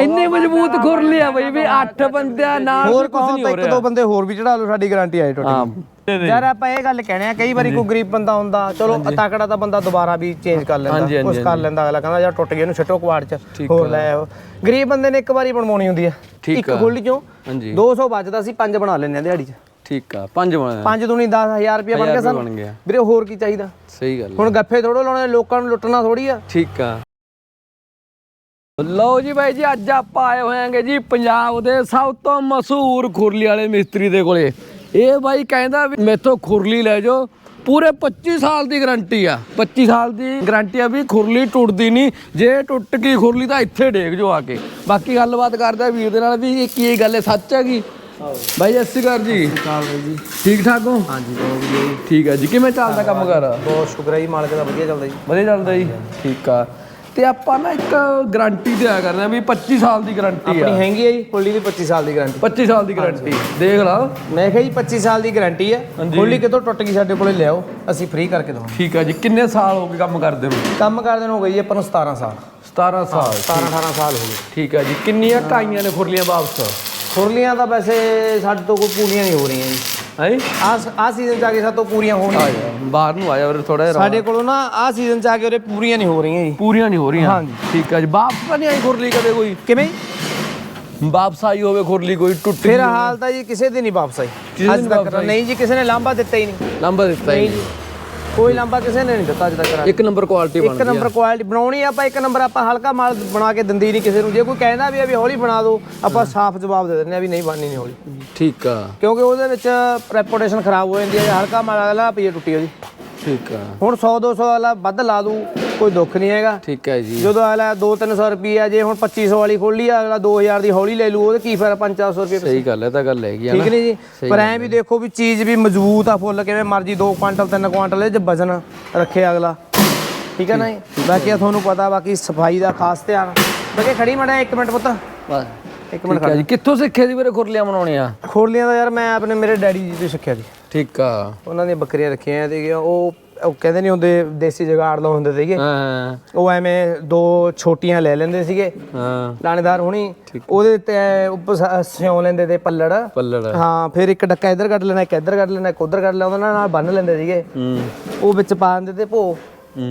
ਇੰਨੀ ਮਜ਼ਬੂਤ ਖੁਰਲੀ ਆ ਬਈ ਵੀ 8 ਬੰਦਿਆਂ ਨਾਲ ਹੋਰ ਕੁਝ ਨਹੀਂ ਤਾਂ ਹੋ ਇੱਕ ਦੋ ਬੰਦੇ ਹੋਰ ਵੀ ਚੜਾ ਲਓ ਸਾਡੀ ਗਾਰੰਟੀ ਆਏ ਹਾਂ। ਟੁੱਟ ਯਾਰ ਆਪਾਂ ਇਹ ਗੱਲ ਕਹਿਣੇ ਆ ਕਈ ਵਾਰੀ ਕੋਈ ਗਰੀਬ ਬੰਦਾ ਹੁੰਦਾ ਚਲੋ ਤਕੜਾ ਤਾਂ ਬੰਦਾ ਦੁਬਾਰਾ ਵੀ ਚੇਂਜ ਕਰ ਲੈਂਦਾ ਉਸ ਕਰ ਲੈਂਦਾ ਅਗਲਾ ਕਹਿੰਦਾ ਯਾਰ ਟੁੱਟ ਗਿਆ ਇਹਨੂੰ ਛੱਟੋ ਕਵਾੜ ਚ ਹੋਰ ਲੈ ਆਓ। ਗਰੀਬ ਬੰਦੇ ਨੇ ਇੱਕ ਵਾਰੀ ਬਣਵਾਉਣੀ ਹੁੰਦੀ ਆ ਇੱਕ। ਖੁੱਲੀ ਚੋਂ। ਹਾਂਜੀ। 200 ਬਚਦਾ ਸੀ ਪੰਜ ਬਣਾ ਲੈਂਦੇ ਆ ਦਿਹਾੜੀ ਚ। ਠੀਕ ਆ ਪੰਜ ਬਣਾ ਪੰਜ ਦੂਣੀ 10000 ਰੁਪਏ ਬਣ ਗਿਆ ਸਾਨੂੰ। ਵੀਰੇ ਹੋਰ ਕੀ ਚਾਹੀਦਾ? ਸਹੀ ਗੱਲ ਹੁਣ ਗੱਫੇ ਥੋੜੋ ਲਾਉਣੇ ਲੋਕਾਂ ਨੂੰ ਲੁੱਟਣਾ ਥੋੜੀ ਆ। ਠੀਕ ਆ। ਲਓ ਜੀ ਬਾਈ ਜੀ ਅੱਜ ਆਪਾਂ ਆਏ ਹੋਇਆਂਗੇ ਜੀ ਪੰਜਾਬ ਦੇ ਸਭ ਤੋਂ ਮਸ਼ਹੂਰ ਖੁਰਲੀ ਵਾਲੇ ਮਿਸਤਰੀ ਦੇ ਕੋਲੇ। ਇਹ ਬਾਈ ਕਹਿੰਦਾ ਵੀ ਮੇਥੋਂ ਖੁਰਲੀ ਲੈ ਜਾਓ ਪੂਰੇ 25 ਸਾਲ ਦੀ ਗਾਰੰਟੀ ਆ। 25 ਸਾਲ ਦੀ ਗਾਰੰਟੀ ਆ ਵੀ ਖੁਰਲੀ ਟੁੱਟਦੀ ਨਹੀਂ ਜੇ ਟੁੱਟ ਗਈ ਖੁਰਲੀ ਤਾਂ ਇੱਥੇ ਡੇਗ ਜੋ ਆ ਕੇ। ਬਾਕੀ ਗੱਲਬਾਤ ਕਰਦਾ ਵੀਰ ਦੇ ਨਾਲ ਵੀ ਇਹ ਕੀ ਗੱਲ ਹੈ ਸੱਚ ਹੈਗੀ? ਬਾਈ ਸਤਿ ਸ਼੍ਰੀ ਅਕਾਲ ਜੀ। ਕਾਲ ਬਾਈ ਜੀ। ਠੀਕ ਠਾਕ ਹੋ? ਹਾਂਜੀ ਬਹੁਤ ਵਧੀਆ ਜੀ। ਠੀਕ ਹੈ ਜੀ ਕਿਵੇਂ ਚੱਲਦਾ ਕੰਮ ਕਰ ਬਹੁਤ ਸ਼ੁਕਰ ਹੈ ਜੀ ਮਾਲਕ ਦਾ ਵਧੀਆ ਚੱਲਦਾ ਜੀ। ਵਧੀਆ ਚੱਲਦਾ ਜੀ? ਠੀਕ ਆ। ਤੇ ਆਪਾਂ ਨਾ ਇੱਕ ਗਾਰੰਟੀ ਤੇ ਆ ਕਰਨਾ ਵੀ 25 ਸਾਲ ਦੀ ਗਾਰੰਟੀ ਆ। ਆਪਣੀ ਹੈਗੀ ਹੈ ਜੀ ਫੁੱਲੀ ਦੀ 25 ਸਾਲ ਦੀ ਗਾਰੰਟੀ 25 ਸਾਲ ਦੀ ਗਾਰੰਟੀ ਦੇਖ ਲਾ। ਮੈਂ ਕਿਹਾ ਜੀ 25 ਸਾਲ ਦੀ ਗਾਰੰਟੀ ਹੈ। ਫੁੱਲੀ ਕਿਤੋਂ ਟੁੱਟ ਗਈ ਸਾਡੇ ਕੋਲੇ ਲਿਆਓ ਅਸੀਂ ਫ੍ਰੀ ਕਰਕੇ ਦਵਾਂਗੇ। ਠੀਕ ਆ ਜੀ। ਕਿੰਨੇ ਸਾਲ ਹੋ ਗਏ ਕੰਮ ਕਰਦੇ ਨੂੰ? ਕੰਮ ਕਰਦੇ ਨੂੰ ਹੋ ਗਈ ਜੀ ਆਪਾਂ ਨੂੰ 17 ਸਾਲ। 17 ਸਾਲ। 17 18 ਸਾਲ ਹੋ ਗਏ। ਠੀਕ ਆ ਜੀ। ਕਿੰਨੀਆਂ ਕਾਈਆਂ ਨੇ ਫੁਰਲੀਆਂ ਵਾਪਸ? ਖੁਰਲੀਆਂ ਤਾਂ ਵੈਸੇ ਸਾਡੇ ਤੋਂ ਕੋਈ ਪੂਰੀਆਂ ਨਹੀਂ ਹੋ ਰਹੀਆਂ ਜੀ। ਹੈ ਆ ਆ ਸੀਜ਼ਨ ਚ ਆ ਕੇ ਸਾਡੇ ਤੋਂ ਪੂਰੀਆਂ ਹੋਣੀਆਂ ਬਾਹਰ ਨੂੰ ਆਇਆ ਵੀਰੇ ਥੋੜਾ ਜਿਹਾ ਸਾਡੇ ਕੋਲੋਂ ਨਾ ਆ ਸੀਜ਼ਨ ਚ ਆ ਕੇ ਉਹਦੇ ਪੂਰੀਆਂ ਨਹੀਂ ਹੋ ਰਹੀਆਂ ਜੀ। ਪੂਰੀਆਂ ਨਹੀਂ ਹੋ ਰਹੀਆਂ। ਹਾਂਜੀ। ਠੀਕ ਆ ਜੀ। ਵਾਪਸ ਨਹੀਂ ਆਈ ਖੁਰਲੀ ਕਦੇ ਕੋਈ। ਕਿਵੇਂ? ਵਾਪਸ ਆਈ ਹੋਵੇ ਖੁਰਲੀ ਕੋਈ ਟੁੱਟ ਫਿਰ ਹਾਲ ਤਾਂ ਜੀ ਕਿਸੇ ਦੀ ਨਹੀਂ ਵਾਪਸ ਆਈ। ਕਿਸੇ ਦੀ ਅੱਜ ਨਹੀਂ ਤੱਕ ਵਾਪਸ ਆਈ? ਨਹੀਂ ਜੀ ਕਿਸੇ ਨੇ ਲਾਂਬਾ ਦਿੱਤਾ ਹੀ ਨਹੀਂ। ਨੰਬਰ ਦਿੱਤਾ ਹੀ ਨਹੀਂ। ਜੀ। ਕੋਈ ਲਾਂਬਾ ਕਿਸੇ ਨੇ ਨਹੀਂ ਦਿੱਤਾ ਅੱਜ ਤੱਕ ਇੱਕ ਨੰਬਰ ਕੁਆਲਿਟੀ ਇੱਕ ਬਣਦੀ ਨੰਬਰ ਕੁਆਲਿਟੀ ਬਣਾਉਣੀ ਆਪਾਂ ਇੱਕ ਨੰਬਰ ਆਪਾਂ ਹਲਕਾ ਮਾਲ ਬਣਾ ਕੇ ਦਿੰਦੀ ਨਹੀਂ ਕਿਸੇ ਨੂੰ। ਜੇ ਕੋਈ ਕਹਿੰਦਾ ਵੀ ਆ ਵੀ ਹੌਲੀ ਬਣਾ ਦਿਓ ਆਪਾਂ ਸਾਫ਼ ਜਵਾਬ ਦੇ ਦਿੰਦੇ ਆ ਵੀ ਨਹੀਂ ਬਣਨੀ ਨਹੀਂ ਹੌਲੀ। ਠੀਕ ਆ। ਕਿਉਂਕਿ ਉਹਦੇ ਵਿੱਚ ਰੈਪੂਟੇਸ਼ਨ ਖਰਾਬ ਹੋ ਜਾਂਦੀ ਹੈ ਹਲਕਾ ਮਾਲ ਅਗਲਾ ਪਈਏ ਟੁੱਟੀ ਉਹਦੀ। ਠੀਕ ਆ। ਹੁਣ 100 200 ਵਾਲਾ ਵੱਧ ਲਾ ਦੂ ਕੋਈ ਦੁੱਖ ਨਹੀਂ ਹੈਗਾ। ਠੀਕ ਹੈ ਜੀ। ਜਦੋਂ ਅਗਲਾ 2-300 ਰੁਪਈਆ ਜੇ ਹੁਣ 2500 ਵਾਲੀ ਖੋਲੀ ਆ ਅਗਲਾ 2000 ਦੀ ਹੌਲੀ ਲੈ ਲੂ ਉਹਦੇ ਕੀ ਫਾਇਦਾ 500 ਰੁਪਏ ਸਹੀ ਗੱਲ ਹੈ ਤਾਂ ਗੱਲ ਹੈਗੀ ਆ ਠੀਕ ਨਹੀਂ ਜੀ? ਪਰ ਐ ਵੀ ਦੇਖੋ ਵੀ ਚੀਜ਼ ਵੀ ਮਜ਼ਬੂਤ ਆ ਫੁੱਲ ਕਿਵੇਂ ਮਰਜ਼ੀ 2 ਕੁਆਂਟਲ 3 ਕੁਆਂਟਲ ਚ ਵਜ਼ਨ ਰੱਖੇ ਅਗਲਾ। ਠੀਕ ਹੈ ਨਾ ਜੀ? ਬਾਕੀ ਤੁਹਾਨੂੰ ਪਤਾ ਬਾਕੀ ਸਫ਼ਾਈ ਦਾ ਖਾਸ ਧਿਆਨ। ਬਾਕੀ ਖੜੀ ਮੜਿਆ 1 ਮਿੰਟ ਪੁੱਤ। ਬਸ। ਇੱਕ ਮਿੰਟ ਜੀ। ਕਿੱਥੋਂ ਸਿੱਖੇ ਸੀ ਵੀਰੇ ਖੁਰਲੀਆਂ ਬਣਾਉਣੀਆਂ? ਖੋਲੀਆਂ ਦਾ ਯਾਰ ਮੈਂ ਆਪਣੇ ਮੇਰੇ ਡੈਡੀ ਜੀ ਤੋਂ ਸਿੱਖਿਆ ਜੀ। ਠੀਕ ਆ। ਉਹਨਾਂ ਦੀਆਂ ਬੱਕਰੀਆਂ ਰੱਖੀਆਂ ਤੇ ਉਹ ਉਹ ਕਹਿੰਦੇ ਨਹੀਂ ਹੁੰਦੇ ਦੇਸੀ ਜਗਾੜ ਲਾ ਹੁੰਦੇ ਸੀਗੇ। ਹਾਂ ਉਹ ਐਵੇਂ ਦੋ ਛੋਟੀਆਂ ਲੈ ਲੈਂਦੇ ਸੀਗੇ। ਹਾਂ। ਲਾਣੇਦਾਰ ਹੁਣੀ ਉਹਦੇ ਤੇ ਉੱਪਰ ਸਿਉਂ ਲੈਂਦੇ ਤੇ ਪੱਲੜ। ਪੱਲੜ। ਹਾਂ ਫਿਰ ਇੱਕ ਡੱਕਾ ਇੱਧਰ ਕੱਢ ਲੈਣਾ ਇੱਕ ਇੱਧਰ ਕੱਢ ਲੈਣਾ ਇੱਕ ਉੱਧਰ ਕੱਢ ਲੈਣਾ ਉਹਨਾਂ ਨਾਲ ਬੰਨ ਲੈਂਦੇ ਸੀਗੇ। ਹੂੰ। ਉਹ ਵਿੱਚ ਪਾ ਦਿੰਦੇ ਤੇ ਭੋ